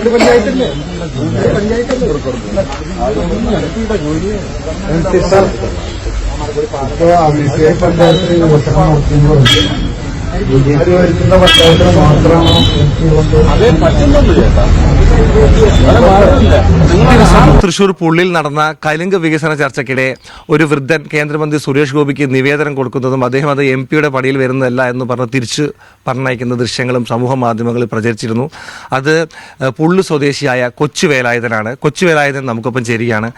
രണ്ട് പഞ്ചായത്തല്ലേ? രണ്ട് പഞ്ചായത്തല്ലേ? ഇപ്പൊ അഭിഷേക് പഞ്ചായത്തിൽ വികസനം നടത്തുമ്പോൾ ബി ജെ പി ഭരിക്കുന്ന പഞ്ചായത്തിന് മാത്രമാണോ അതെ പറ്റുന്നുണ്ട് തൃശൂർ പുള്ളിൽ നടന്ന കലുങ്ക് വികസന ചർച്ചയ്ക്കിടെ ഒരു വൃദ്ധൻ കേന്ദ്രമന്ത്രി സുരേഷ് ഗോപിക്ക് നിവേദനം കൊടുക്കുന്നതും അദ്ദേഹം അത് എം പിയുടെ പടിയിൽ വരുന്നതല്ല എന്ന് പറഞ്ഞ് തിരിച്ച് പറഞ്ഞയക്കുന്ന ദൃശ്യങ്ങളും സമൂഹ മാധ്യമങ്ങളിൽ പ്രചരിച്ചിരുന്നു. അത് പുള്ളു സ്വദേശിയായ കൊച്ചു വേലായുധനാണ് കൊച്ചു വേലായുധൻ നമുക്കൊപ്പം ചേരുകയാണ്.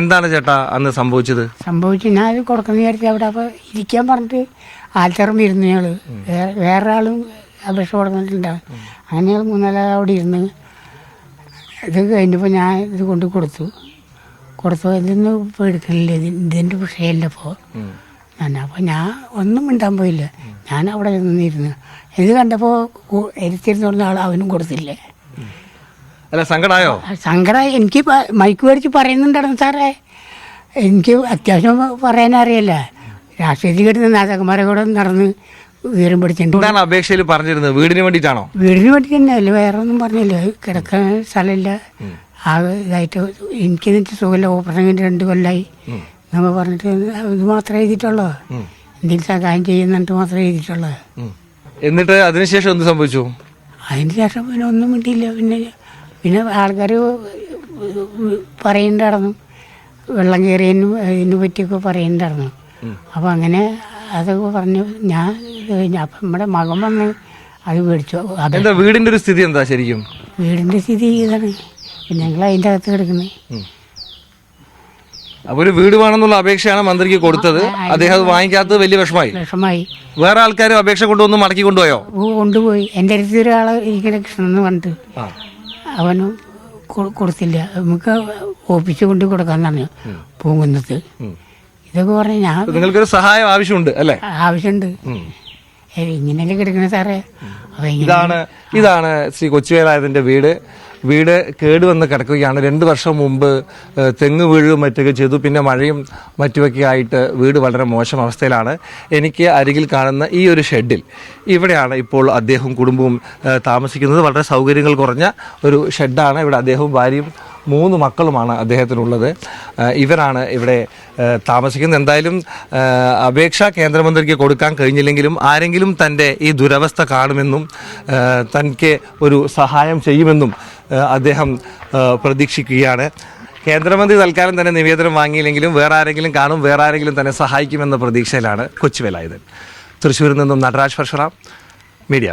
എന്താണ് ചേട്ടാ അന്ന് സംഭവിച്ചത്? സംഭവിച്ചു ഞാൻ കൊടുക്കുന്ന നേരത്തെ അവിടെ അപ്പോൾ ഇരിക്കാൻ പറഞ്ഞിട്ട് ആൽത്തറമ്പ് ഇരുന്നു ഞങ്ങൾ വേറെ ആളും അപേക്ഷ കൊടുക്കുന്നുണ്ടാവും. അങ്ങനെ ഞങ്ങൾ മൂന്നാൽ അവിടെ ഇരുന്ന് ഇത് കഴിഞ്ഞപ്പോൾ ഞാൻ ഇത് കൊണ്ട് കൊടുത്തു. കൊടുത്തു ഇതൊന്നും ഇപ്പോൾ എടുക്കണില്ല ഇത് ഇതിന്റെ വിഷയമല്ല ഇപ്പോൾ ഞാൻ അപ്പോൾ ഞാൻ ഒന്നും മിണ്ടാൻ പോയില്ല. ഞാൻ അവിടെ നിന്നിരുന്നു. ഇത് കണ്ടപ്പോൾ എരിത്തിരുന്ന ആൾ അവനും കൊടുത്തില്ലേ? അല്ല സങ്കടമായോ സങ്കടമായി എനിക്ക് മൈക്ക് മേടിച്ച് പറയുന്നുണ്ടായിരുന്നു സാറേ. എനിക്ക് അത്യാവശ്യം പറയാനറിയില്ല. രാഷ്ട്രീയത്തിൽ കിട്ടുന്ന നേതാക്കന്മാരെ കൂടെ നടന്ന് ഉയരം പിടിച്ചിട്ടുണ്ട് എന്താണ് അപേക്ഷയിൽ പറഞ്ഞിരുന്നത്? വീടിന് വേണ്ടിയിട്ടാണോ? വീടിന് വേണ്ടി തന്നെ അല്ല വേറെ ഒന്നും പറഞ്ഞില്ല. കിടക്കാൻ സ്ഥലമില്ല. ആ ഇതായിട്ട് എനിക്ക് എന്നിട്ട് സുഖമില്ല. ഓപ്പറേഷൻ കഴിഞ്ഞ് രണ്ട് കൊല്ലായി. നമ്മൾ പറഞ്ഞിട്ട് ഇത് മാത്രമേ എഴുതിയിട്ടുള്ളൂ. എന്തെങ്കിലും സഹായം ചെയ്യുന്നിട്ട് മാത്രമേ എഴുതിയിട്ടുള്ളൂ. ഉം. എന്നിട്ട് അതിനുശേഷം എന്ത് സംഭവിച്ചു? അതിന് ശേഷം പിന്നെ ഒന്നും കിട്ടിയില്ല പിന്നെ പിന്നെ ആൾക്കാർ പറയുന്നുണ്ടായിരുന്നു. വെള്ളം കയറിയതിനും ഇതിനെ പറ്റിയൊക്കെ പറയുന്നുണ്ടായിരുന്നു. അപ്പം അങ്ങനെ അതൊക്കെ പറഞ്ഞു ഞാൻ കഴിഞ്ഞ് അപ്പം നമ്മുടെ മകൻ വന്ന് അത് മേടിച്ചു. അത് എന്താ വീടിന്റെ ഒരു സ്ഥിതി എന്താ ശരിക്കും? വീടിന്റെ സ്ഥിതി ഇതാണ്. ഞങ്ങൾ അതിന്റെ അകത്ത് കിടക്കുന്നത് അപ്പൊ ഒരു വീട് വേണമെന്നുള്ള അപേക്ഷയാണ് മന്ത്രിക്ക് കൊടുത്തത്. അദ്ദേഹം അത് വാങ്ങിക്കാത്തത് വലിയ വിഷമായി വിഷമായി വേറെ ആൾക്കാരും അപേക്ഷ കൊണ്ടുവന്ന് മടക്കി കൊണ്ടുപോയോ? കൊണ്ടുപോയി. എന്റെ അടുത്ത് ഒരാൾ ഇരിക്കുന്ന കൃഷ്ണൻ എന്ന് പറഞ്ഞിട്ട് അവനും കൊടുത്തില്ല. നമുക്ക് ഓഫീസിൽ കൊണ്ട് കൊടുക്കാൻ പറഞ്ഞു പൂങ്കുന്നത്ത് ഇതൊക്കെ പറഞ്ഞ് ഞാൻ നിങ്ങൾക്കൊരു സഹായം ആവശ്യമുണ്ട് അല്ലേ? ആവശ്യമുണ്ട്. ഇങ്ങനെയല്ലേ കിടക്കണേ സാറേ? ഇതാണ് ഇതാണ് ശ്രീ കൊച്ചുവേലായതിന്റെ വീട്. വീട് കേടുവന്ന് കിടക്കുകയാണ്. രണ്ട് വർഷം മുമ്പ് തെങ്ങ് വീഴുകയും മറ്റൊക്കെ ചെയ്തു. പിന്നെ മഴയും മറ്റുമൊക്കെ ആയിട്ട് വീട് വളരെ മോശം അവസ്ഥയിലാണ്. എനിക്ക് അരികിൽ കാണുന്ന ഈ ഒരു ഷെഡിൽ ഇവിടെയാണ് ഇപ്പോൾ അദ്ദേഹവും കുടുംബവും താമസിക്കുന്നത്. വളരെ സൗകര്യങ്ങൾ കുറഞ്ഞ ഒരു ഷെഡാണ് ഇവിടെ അദ്ദേഹവും ഭാര്യയും മൂന്ന് മക്കളുമാണ് അദ്ദേഹത്തിനുള്ളത്. ഇവരാണ് ഇവിടെ താമസിക്കുന്നത്. എന്തായാലും അപേക്ഷ കേന്ദ്രമന്ത്രിക്ക് കൊടുക്കാൻ കഴിഞ്ഞില്ലെങ്കിലും ആരെങ്കിലും തന്റെ ഈ ദുരവസ്ഥ കാണുമെന്നും തനിക്ക് ഒരു സഹായം ചെയ്യുമെന്നും അദ്ദേഹം പ്രതീക്ഷിക്കുകയാണ്. കേന്ദ്രമന്ത്രി തൽക്കാലം തന്നെ നിവേദനം വാങ്ങിയില്ലെങ്കിലും വേറെ ആരെങ്കിലും കാണും വേറെ ആരെങ്കിലും തന്നെ സഹായിക്കുമെന്ന പ്രതീക്ഷയിലാണ് കൊച്ചുവേലായുധൻ. തൃശ്ശൂരിൽ നിന്നും നടരാജ് പരശുറാം മീഡിയ